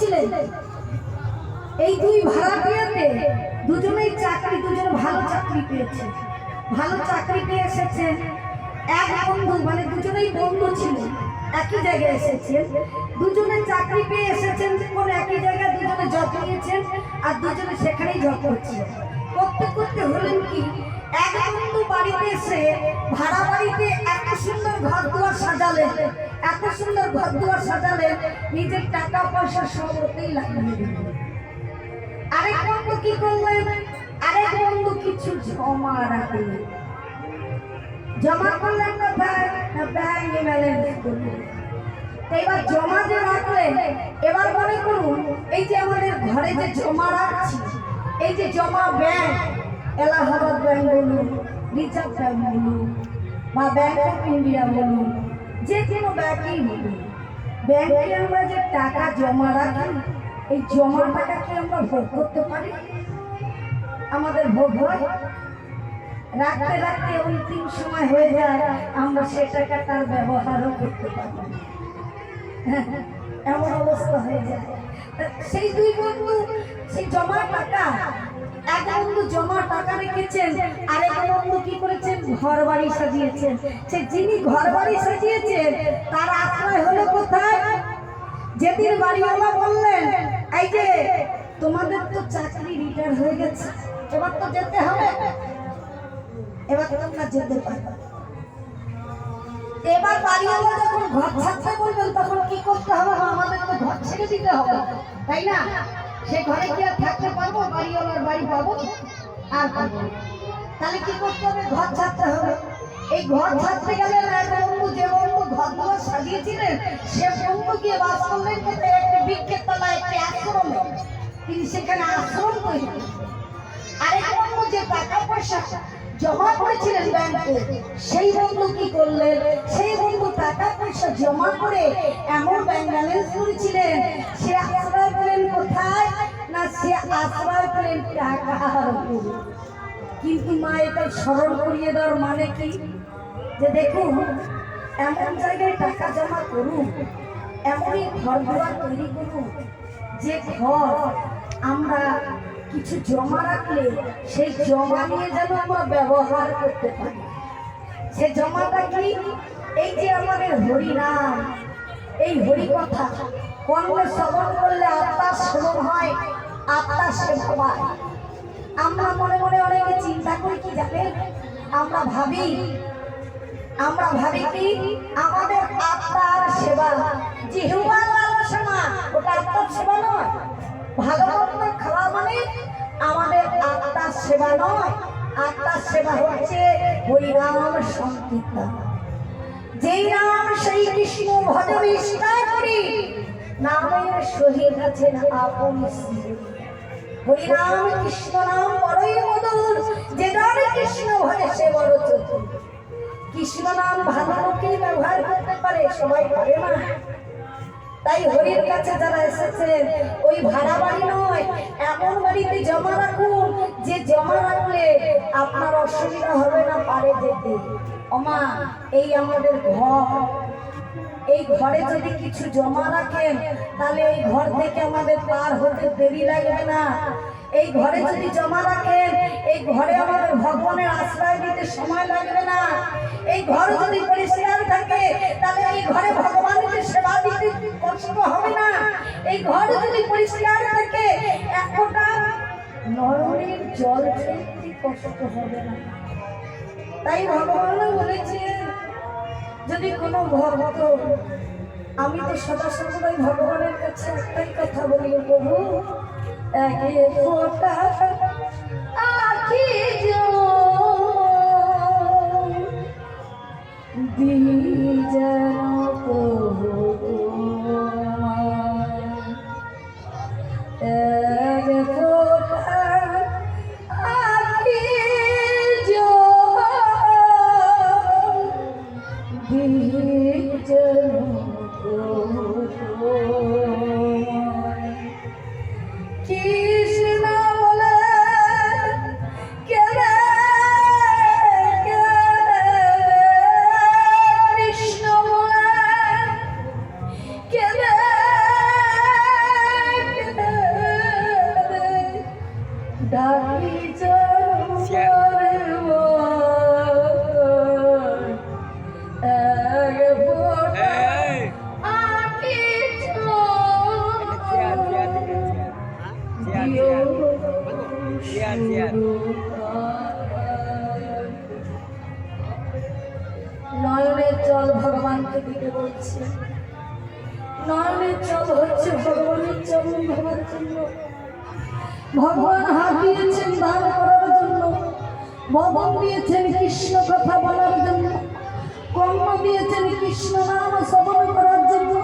করেছিলেন? এই দুই ভাড়াটিয়াতে দুজনেই চাকরি, দুজনে ভালো চাকরি পেয়েছে। ভালো চাকরি পেয়ে এসেছেন। এক বন্ধু মানে দুজনেই বন্ধু ছিলেন একই জায়গায় এসেছেন। দুজনে চাকরি পেয়ে এসেছেন কোন একই জায়গায় দুজনে জব নিয়েছেন আর দুজনে সেখানেই জব করছেন। করতে করতে হলেন কি? এক বন্ধু বাড়িতে এসে, ভাড়া বাড়িতে এত সুন্দর ঘর দুয়ার সাজালেন এত সুন্দর ঘর দুয়ার সাজালেন নিজের টাকা, পয়সা সব ওতেই লাগিয়ে আরেক বন্ধু কি করলেন আরেক বন্ধু কিছু জমা রাখলেন জমা করলেন না ব্যাংকে ব্যালেন্স করলেন তো এবার জমা যে রাখলেন এবার মনে করুন, এই যে আমাদের ঘরে যে জমা রাখছি, এই যে জমা ব্যাংক, এলাহাবাদ ব্যাংক বলুন, রিজার্ভ ব্যাংক বলুন, বা ব্যাংক অফ ইন্ডিয়া বলুন যে কোনো ব্যাংকেই বলুন ব্যাংকে আমরা যে টাকা জমা রাখি, এই জমা টাকা কি আমরা ভোগ করতে পারি। আমাদের ভোগ হয়। রাখতে রাখতে অন্তিম সময় হয়ে যায়, আমরা সে টাকাটার ব্যবহারও করতে পারি। না। এমন অবস্থা হয়ে যায়। সেই দুই বন্ধু, সেই জমা টাকা এক বন্ধু জমা টাকা রেখেছেন, আর বন্ধু কি করেছেন? ঘর বাড়ি সাজিয়েছেন। সে যিনি ঘর বাড়ি সাজিয়েছেন, তার আশ্রয় হলো কোথায়? যেদিন বাড়িওয়ালা বললেন, এই যে, তোমাদের তো চাকরি রিটায়ার হয়ে গেছে, এবার তো যেতে হবে। এবার তোমরা যেতে পারবে এবার বাড়িওয়ালা যখন ঘর ছাড়তে বলবেন, তখন কি করতে হবে? আমাদের তো ঘর ছেড়ে দিতে হবে, তাই না? সে ঘরে কি আর থাকতে পারব? বাড়িওয়ালার বাড়ি পাবো আর তাহলে কি করতে হবে? ঘর ছাড়তে হবে। এই ঘর ছাড়তে গেলে যে বন্ধু ঘর দুয়ার সাজিয়েছিলেন, সে বন্ধু গিয়ে বাস করলেন একটি বৃক্ষের তলায় একটি আশ্রম তিনি সেখানে আশ্রম করে। আরেক বন্ধু যে টাকা পয়সা জমা করেছিলেন ব্যাংকে, সেই বন্ধু কি করলেন সেই বন্ধু টাকা পয়সা জমা করে এমন ব্যাংক ব্যালেন্স করেছিলেন, সে আশ্রয় পেলেন কোথায় না সে আশ্রয় টাকার উপরে। কিন্তু মা, এটা স্মরণ করিয়ে দেওয়ার মানে কি যে দেখুন, এমন জায়গায় টাকা জমা করুন, এমনই ঘর দুয়ার তৈরি করুন, যে ঘর আমরা কিছু জমা রাখলে সেই জমা নিয়ে যেন আমরা ব্যবহার করতে পারি। সে জমাটা কি? এই যে আমাদের হরিনাম, এই হরি কথা কর্মে শ্রবণ করলে আত্মার শ্রবণ হয়, আত্মার সেবা পায়। আমরা মনে মনে অনেকে চিন্তা করি, কি জানেন আমরা ভাবি আমরা ভাবি কি? আমাদের আত্মার সেবা। জিহুয়ার আলোচনা, ওটা আত্মার সেবা নয়। ভালো মন্দ মানে আমাদের আত্মার সেবা নয়। আত্মার সেবা হচ্ছে হরিনাম সংকীর্তন। যেই নাম সেই কৃষ্ণ ভজ বিস্তার করি, নামের সহিত আছেন আপন হরিনাম কৃষ্ণ নাম বড়ই যে নামে কৃষ্ণ ভরে সে বড় কৃষ্ণ নাম ভালো লোকেই ব্যবহার করতে পারে, সবাই পারে না। তাই হরির কাছে যারা এসেছেন ওই ভাড়া বাড়ি নয়, এমন বাড়িতে জমা রাখুন যে জমা রাখলে আপনার অসুবিধা হবে না পারে যেতে। অমা এই আমাদের ঘর। এই ঘরে যদি কিছু জমা রাখেন, তাহলে এই ঘর থেকে আমাদের পার হতে দেরি লাগবে না। এই ঘরে যদি জমা রাখেন, এই ঘরে আমাদের ভগবানের আশ্রয় দিতে সময় লাগবে না। এই ঘর যদি পরিষ্কার থাকে, তাহলে এই ঘরে ভগবানের সেবা দিতে কষ্ট হবে না। এই ঘর যদি পরিষ্কার থাকে, এক ফোঁটা নরমের জল ফেলতে কষ্ট হবে না। তাই ভগবান বলেছেন, যদি কোনো ঘর ভক্ত, আমি তো সদা সর্বদাই ভগবানের কাছে একটাই কথা বলি, প্রভু একে ফোটা আখি দিজন এক ফোটা আখি কৃষ্ণ বলে চেয়ার চেয়ার নয়নের জল ভগবানকে দিতে বলছে। নয়নের জল হচ্ছে ভগবানের চরণ ভাবার জন্য। ভগবান হাত দিয়েছেন দান করার জন্য। ভগবান দিয়েছেন কৃষ্ণ কথা বলার জন্য। কর্ম দিয়েছেন কৃষ্ণ নাম শ্রবণ করার জন্য।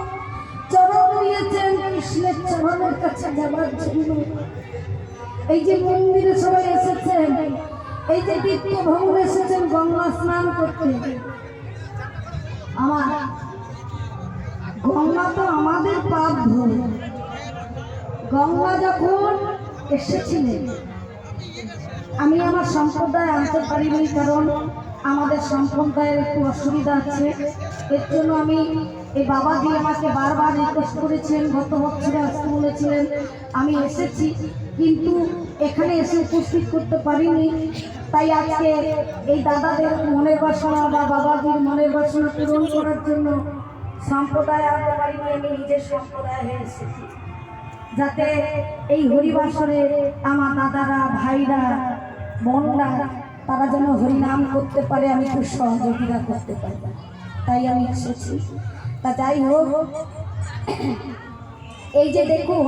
চরণ দিয়েছেন কৃষ্ণের চরণের কাছে যাবার জন্য। এই যে মন্দিরে সবাই এসেছেন, এই যে তীর্থ ভ্রমণ এসেছেন, গঙ্গা স্নান করতে। আমার গঙ্গা তো আমাদের পাপ ধরে গঙ্গা যখন এসেছিলেন, আমি আমার সম্প্রদায় আনতে পারিনি, কারণ আমাদের সম্প্রদায়ের একটু অসুবিধা আছে। এর জন্য আমি এই বাবা দিয়ে আমাকে বারবার রিকোয়েস্ট করেছেন, গত বছরে আসতে বলেছিলেন, আমি এসেছি। কিন্তু এখানে এসে উপস্থিত করতে পারিনি। তাই আজকে এই দাদাদের মনের বাসনা বা বাবাদের মনের বাসনা পূরণ করার জন্য সম্প্রদায় আনতে পারিনি আমি, নিজের সম্প্রদায় হয়ে এসেছি। যাতে এই হরিবাসরে আমার দাদারা, ভাইরা, বোনরা, তারা যেন হরিনাম করতে পারে, আমি খুব সহযোগিতা করতে পারি। তাই আমি এসেছি। তা যাই হোক, এই যে দেখুন